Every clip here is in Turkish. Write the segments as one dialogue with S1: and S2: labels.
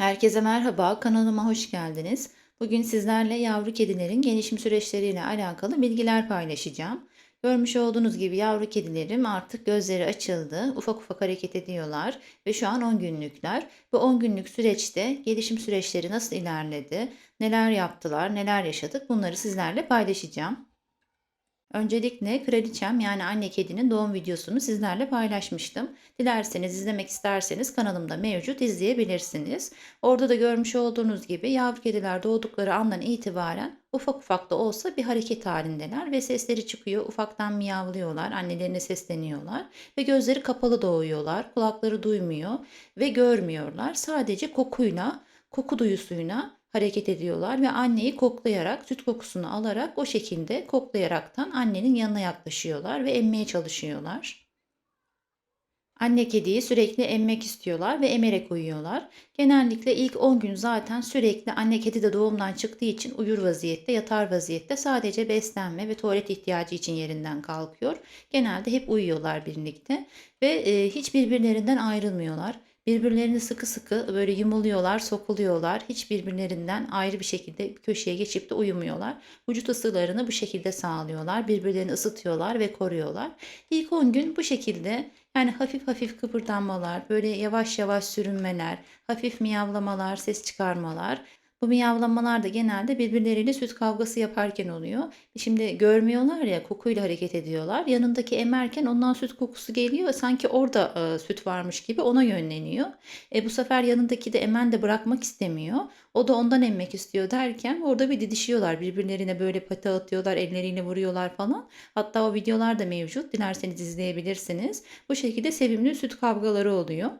S1: Herkese merhaba, kanalıma hoş geldiniz. Bugün sizlerle yavru kedilerin gelişim süreçleriyle alakalı bilgiler paylaşacağım. Görmüş olduğunuz gibi yavru kedilerim artık gözleri açıldı, ufak ufak hareket ediyorlar ve şu an 10 günlükler. Bu 10 günlük süreçte gelişim süreçleri nasıl ilerledi, neler yaptılar, neler yaşadık bunları sizlerle paylaşacağım. Öncelikle kraliçem yani anne kedinin doğum videosunu sizlerle paylaşmıştım. Dilerseniz izlemek isterseniz kanalımda mevcut izleyebilirsiniz. Orada da görmüş olduğunuz gibi yavru kediler doğdukları andan itibaren ufak ufak da olsa bir hareket halindeler ve sesleri çıkıyor. Ufaktan miyavlıyorlar, annelerine sesleniyorlar ve gözleri kapalı doğuyorlar. Kulakları duymuyor ve görmüyorlar. Sadece kokuyla, koku duyusuyla hareket ediyorlar ve anneyi koklayarak, süt kokusunu alarak o şekilde koklayaraktan annenin yanına yaklaşıyorlar ve emmeye çalışıyorlar. Anne kediyi sürekli emmek istiyorlar ve emerek uyuyorlar. Genellikle ilk 10 gün zaten sürekli anne kedi de doğumdan çıktığı için uyur vaziyette, yatar vaziyette sadece beslenme ve tuvalet ihtiyacı için yerinden kalkıyor. Genelde hep uyuyorlar birlikte ve e, hiç birbirlerinden ayrılmıyorlar. Birbirlerini sıkı sıkı böyle yumuluyorlar, sokuluyorlar. Hiç birbirlerinden ayrı bir şekilde köşeye geçip de uyumuyorlar. Vücut ısılarını bu şekilde sağlıyorlar. Birbirlerini ısıtıyorlar ve koruyorlar. İlk 10 gün bu şekilde yani hafif hafif kıpırdanmalar, böyle yavaş yavaş sürünmeler, hafif miyavlamalar, ses çıkarmalar. Bu miyavlamalar da genelde birbirleriyle süt kavgası yaparken oluyor. Şimdi görmüyorlar ya kokuyla hareket ediyorlar. Yanındaki emerken ondan süt kokusu geliyor. Sanki orada e, süt varmış gibi ona yönleniyor. E, bu sefer yanındaki de emen de bırakmak istemiyor. O da ondan emmek istiyor derken orada bir didişiyorlar. Birbirlerine böyle pati atıyorlar, elleriyle vuruyorlar falan. Hatta o videolar da mevcut. Dilerseniz izleyebilirsiniz. Bu şekilde sevimli süt kavgaları oluyor.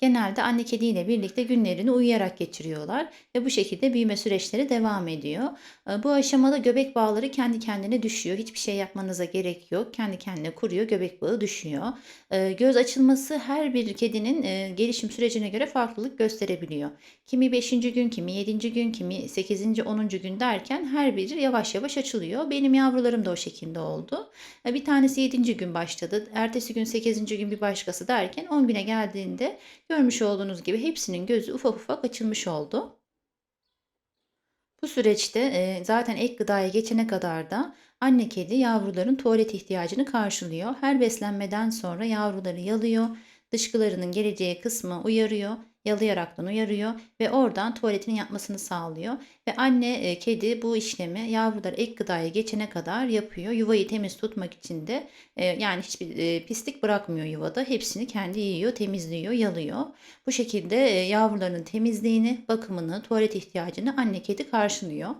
S1: Genelde anne kediyle birlikte günlerini uyuyarak geçiriyorlar ve bu şekilde büyüme süreçleri devam ediyor. E, Bu aşamada göbek bağları kendi kendine düşüyor. Hiçbir şey yapmanıza gerek yok. Kendi kendine kuruyor, göbek bağı düşüyor. E, Göz açılması her bir kedinin e, gelişim sürecine göre farklılık gösterebiliyor. Kimi 5. gün, kimi 7. gün, kimi 8. 10. gün derken her biri yavaş yavaş açılıyor. Benim yavrularım da o şekilde oldu. E, Bir tanesi 7. gün başladı. Ertesi gün 8. gün bir başkası derken 10 güne geldiğinde Görmüş olduğunuz gibi hepsinin gözü ufak ufak açılmış oldu. Bu süreçte e, zaten ek gıdaya geçene kadar da anne kedi yavruların tuvalet ihtiyacını karşılıyor. Her beslenmeden sonra yavruları yalıyor. Dışkılarının geleceği kısmı uyarıyor. Yalayaraktan uyarıyor ve oradan tuvaletini yapmasını sağlıyor. Ve anne e, kedi bu işlemi yavrular ek gıdaya geçene kadar yapıyor. Yuvayı temiz tutmak için de e, yani hiçbir e, pislik bırakmıyor yuvada. Hepsini kendi yiyor, temizliyor, yalıyor. Bu şekilde e, yavruların temizliğini, bakımını, tuvalet ihtiyacını anne kedi karşılıyor.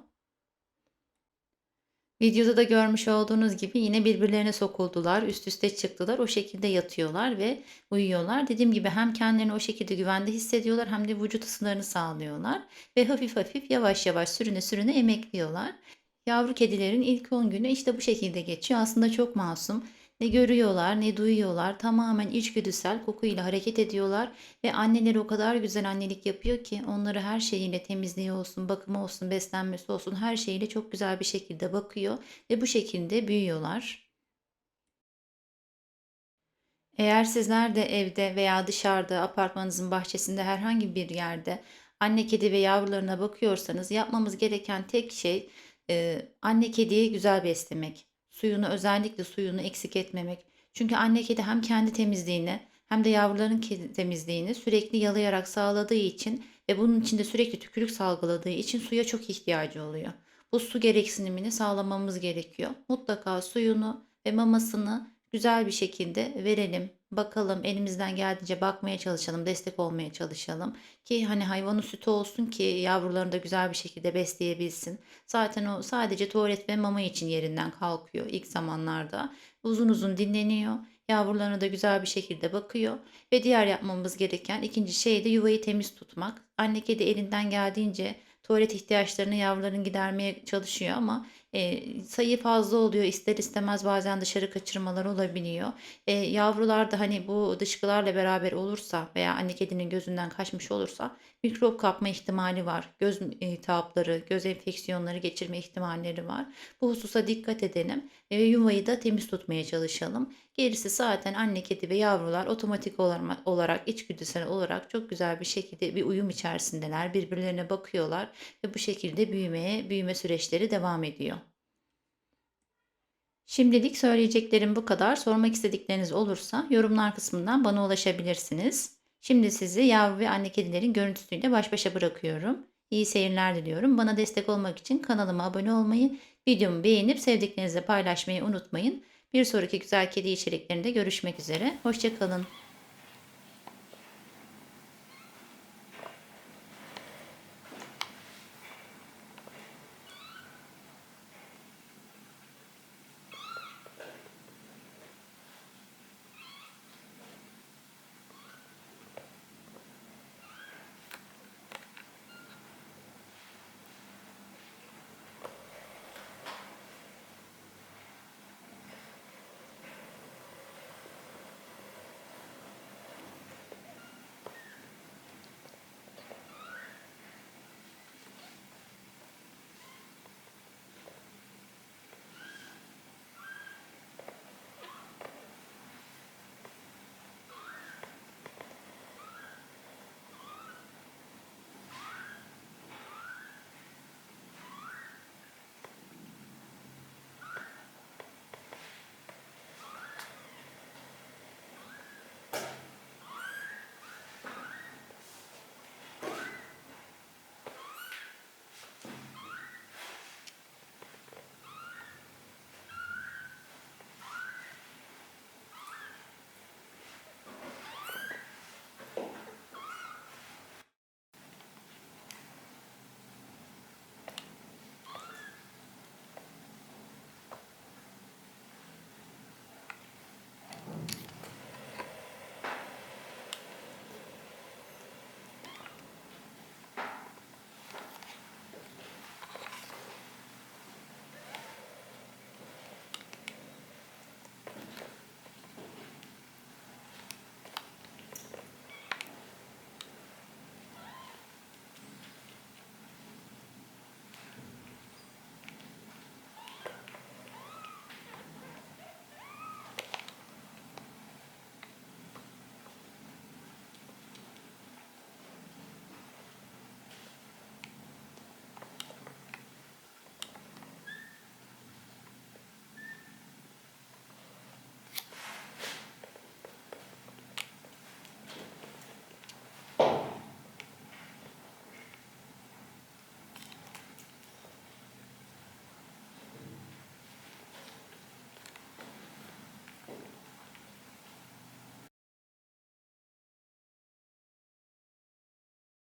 S1: Videoda da görmüş olduğunuz gibi yine birbirlerine sokuldular, üst üste çıktılar. O şekilde yatıyorlar ve uyuyorlar. Dediğim gibi hem kendilerini o şekilde güvende hissediyorlar hem de vücut ısılarını sağlıyorlar. Ve hafif hafif yavaş yavaş sürüne sürüne emekliyorlar. Yavru kedilerin ilk 10 günü işte bu şekilde geçiyor. Aslında çok masum. Ne görüyorlar ne duyuyorlar. Tamamen içgüdüsel kokuyla hareket ediyorlar. Ve anneleri o kadar güzel annelik yapıyor ki onları her şeyiyle temizliği olsun, bakımı olsun, beslenmesi olsun her şeyiyle çok güzel bir şekilde bakıyor. Ve bu şekilde büyüyorlar. Eğer sizler de evde veya dışarıda, apartmanınızın bahçesinde herhangi bir yerde anne kedi ve yavrularına bakıyorsanız yapmamız gereken tek şey e, anne kediyi güzel beslemek. Suyunu özellikle suyunu eksik etmemek. Çünkü anne kedi hem kendi temizliğini hem de yavruların temizliğini sürekli yalayarak sağladığı için ve bunun içinde sürekli tükürük salgıladığı için suya çok ihtiyacı oluyor. Bu su gereksinimini sağlamamız gerekiyor. Mutlaka suyunu ve mamasını güzel bir şekilde verelim. Bakalım elimizden geldiğince bakmaya çalışalım, destek olmaya çalışalım ki hani hayvanın sütü olsun ki yavrularını da güzel bir şekilde besleyebilsin. Zaten o sadece tuvalet ve mama için yerinden kalkıyor ilk zamanlarda. Uzun uzun dinleniyor. Yavrularına da güzel bir şekilde bakıyor ve diğer yapmamız gereken ikinci şey de yuvayı temiz tutmak. Anne kedi elinden geldiğince tuvalet ihtiyaçlarını yavruların gidermeye çalışıyor ama Eee, sayı fazla oluyor. İster istemez bazen dışarı kaçırmalar olabiliyor. Eee, yavrular da hani bu dışkılarla beraber olursa veya anne kedinin gözünden kaçmış olursa mikrop kapma ihtimali var. Göz iltihapları, göz enfeksiyonları geçirme ihtimalleri var. Bu hususa dikkat edelim ve yuvayı da temiz tutmaya çalışalım. Gerisi zaten anne kedi ve yavrular otomatik olarak, içgüdüsel olarak çok güzel bir şekilde bir uyum içerisindeler. Birbirlerine bakıyorlar ve bu şekilde büyümeye, büyüme süreçleri devam ediyor. Şimdilik söyleyeceklerim bu kadar. Sormak istedikleriniz olursa yorumlar kısmından bana ulaşabilirsiniz. Şimdi sizi yavru ve anne kedilerin görüntüsüyle baş başa bırakıyorum. İyi seyirler diliyorum. Bana destek olmak için kanalıma abone olmayı, videomu beğenip sevdiklerinizle paylaşmayı unutmayın. Bir sonraki güzel kedi içeriklerinde görüşmek üzere. Hoşçakalın.